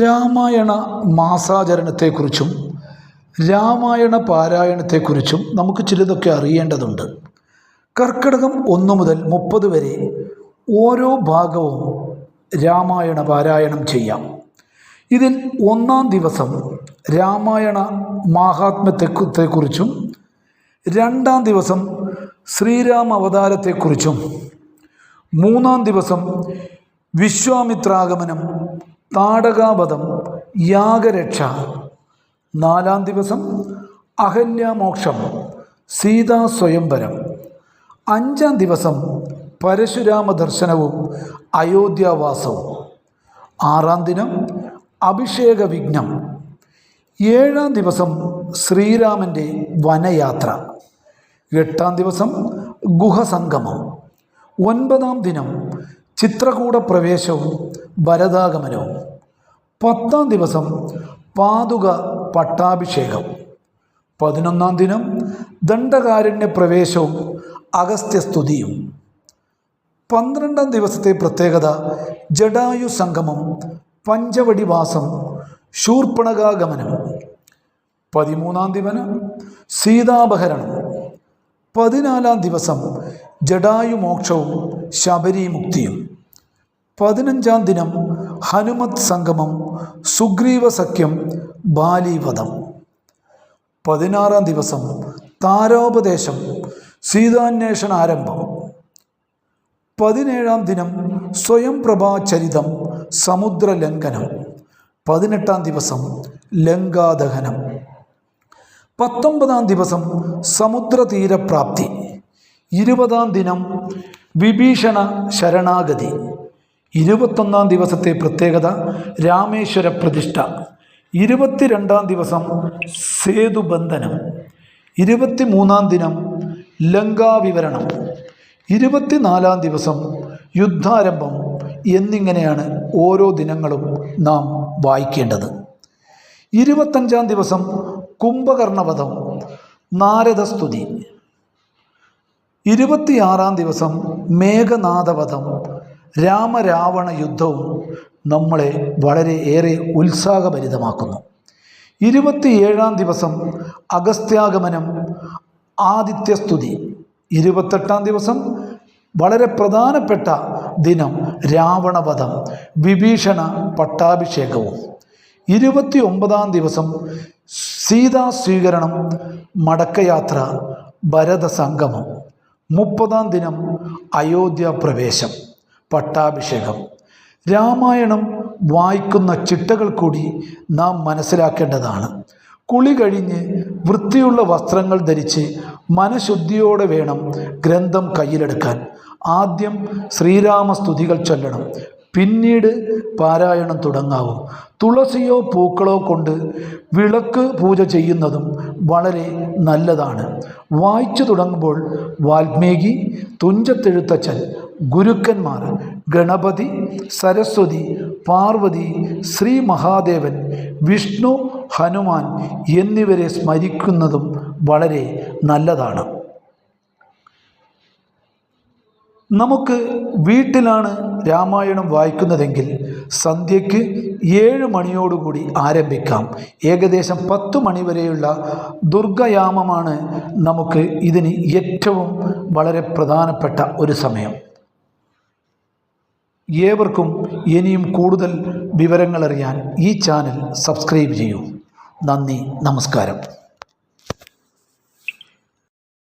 രാമായണ മാസാചരണത്തെക്കുറിച്ചും രാമായണ പാരായണത്തെക്കുറിച്ചും നമുക്ക് ചിലതൊക്കെ അറിയേണ്ടതുണ്ട്. കർക്കിടകം ഒന്ന് മുതൽ മുപ്പത് വരെ ഓരോ ഭാഗവും രാമായണ പാരായണം ചെയ്യാം. ഇതിൽ ഒന്നാം ദിവസം രാമായണ മാഹാത്മ്യത്തെക്കുറിച്ചും രണ്ടാം ദിവസം ശ്രീരാമ അവതാരത്തെക്കുറിച്ചും മൂന്നാം ദിവസം വിശ്വാമിത്രാഗമനം താടകാവധം യാഗരക്ഷ. നാലാം ദിവസം അഹല്യാമോക്ഷം സീതാ സ്വയംവരം. അഞ്ചാം ദിവസം പരശുരാമ ദർശനവും അയോധ്യാവാസവും. ആറാം ദിനം അഭിഷേക വിഘ്നം ഏഴാം ദിവസം ശ്രീരാമന്റെ വനയാത്ര. എട്ടാം ദിവസം ഗുഹസംഗമം. ഒൻപതാം ദിനം ചിത്രകൂട പ്രവേശവും ഭരതാഗമനവും. പത്താം ദിവസം പാതുക പട്ടാഭിഷേകം. പതിനൊന്നാം ദിനം ദണ്ഡകാരണ്യ പ്രവേശവും അഗസ്ത്യസ്തുതിയും പന്ത്രണ്ടാം ദിവസത്തെ പ്രത്യേകത ജഡായു സംഗമം പഞ്ചവടിവാസം ശൂർപ്പണകാഗമനം. പതിമൂന്നാം ദിവസം സീതാപഹരണം. പതിനാലാം ദിവസം ജഡായുമോക്ഷവും ശബരിമുക്തിയും. പതിനഞ്ചാം ദിനം ഹനുമത് സംഗമം സുഗ്രീവ സഖ്യം ബാലിവധം പതിനാറാം ദിവസം താരോപദേശം സീതാന്വേഷണ ആരംഭം. പതിനേഴാം ദിനം സ്വയം പ്രഭാചരിതം സമുദ്രലംഘനം പതിനെട്ടാം ദിവസം ലങ്കാദഹനം. പത്തൊമ്പതാം ദിവസം സമുദ്രതീരപ്രാപ്തി. ഇരുപതാം ദിനം വിഭീഷണ ശരണാഗതി. ഇരുപത്തൊന്നാം ദിവസത്തെ പ്രത്യേകത രാമേശ്വര പ്രതിഷ്ഠ. ഇരുപത്തിരണ്ടാം ദിവസം സേതുബന്ധനം. ഇരുപത്തിമൂന്നാം ദിനം ലങ്കാവിവരണം ഇരുപത്തിനാലാം ദിവസം യുദ്ധാരംഭം എന്നിങ്ങനെയാണ് ഓരോ ദിനങ്ങളും നാം വായിക്കേണ്ടത്. ഇരുപത്തഞ്ചാം ദിവസം കുംഭകർണവധം. നാരദസ്തുതി. ഇരുപത്തിയാറാം ദിവസം മേഘനാഥവധം രാമരാവണ യുദ്ധവും നമ്മളെ വളരെ ഏറെ ഉത്സാഹഭരിതമാക്കുന്നു. ഇരുപത്തിയേഴാം ദിവസം അഗസ്ത്യാഗമനം ആദിത്യസ്തുതി. ഇരുപത്തെട്ടാം ദിവസം വളരെ പ്രധാനപ്പെട്ട ദിനം രാവണവധം വിഭീഷണ പട്ടാഭിഷേകവും. ഇരുപത്തി ഒമ്പതാം ദിവസം സീതാ സ്വീകരണം മടക്കയാത്ര ഭരത സംഗമം മുപ്പതാം ദിനം അയോധ്യ പ്രവേശം പട്ടാഭിഷേകം. രാമായണം വായിക്കുന്ന ചിട്ടകൾ കൂടി നാം മനസ്സിലാക്കേണ്ടതാണ്. കുളി കഴിഞ്ഞ് വൃത്തിയുള്ള വസ്ത്രങ്ങൾ ധരിച്ച് മനഃശുദ്ധിയോടെ വേണം ഗ്രന്ഥം കയ്യിലെടുക്കാൻ. ആദ്യം ശ്രീരാമസ്തുതികൾ ചൊല്ലണം. പിന്നീട് പാരായണം തുടങ്ങാവും. തുളസിയോ പൂക്കളോ കൊണ്ട് വിളക്ക് പൂജ ചെയ്യുന്നതും വളരെ നല്ലതാണ്. വായിച്ചു തുടങ്ങുമ്പോൾ വാൽമീകി തുഞ്ചത്തെഴുത്തച്ഛൻ ഗുരുക്കന്മാർ ഗണപതി സരസ്വതി പാർവതി ശ്രീ മഹാദേവൻ വിഷ്ണു ഹനുമാൻ എന്നിവരെ സ്മരിക്കുന്നതും വളരെ നല്ലതാണ്. നമുക്ക് വീട്ടിലാണ് രാമായണം വായിക്കുന്നതെങ്കിൽ സന്ധ്യയ്ക്ക് ഏഴ് മണിയോടുകൂടി ആരംഭിക്കാം. ഏകദേശം പത്ത് മണിവരെയുള്ള ദുർഗയാമമാണ് നമുക്ക് ഇതിന് ഏറ്റവും വളരെ പ്രധാനപ്പെട്ട ഒരു സമയം. ഏവർക്കും ഇനിയും കൂടുതൽ വിവരങ്ങളറിയാൻ ഈ ചാനൽ സബ്സ്ക്രൈബ് ചെയ്യൂ. നന്ദി നമസ്കാരം.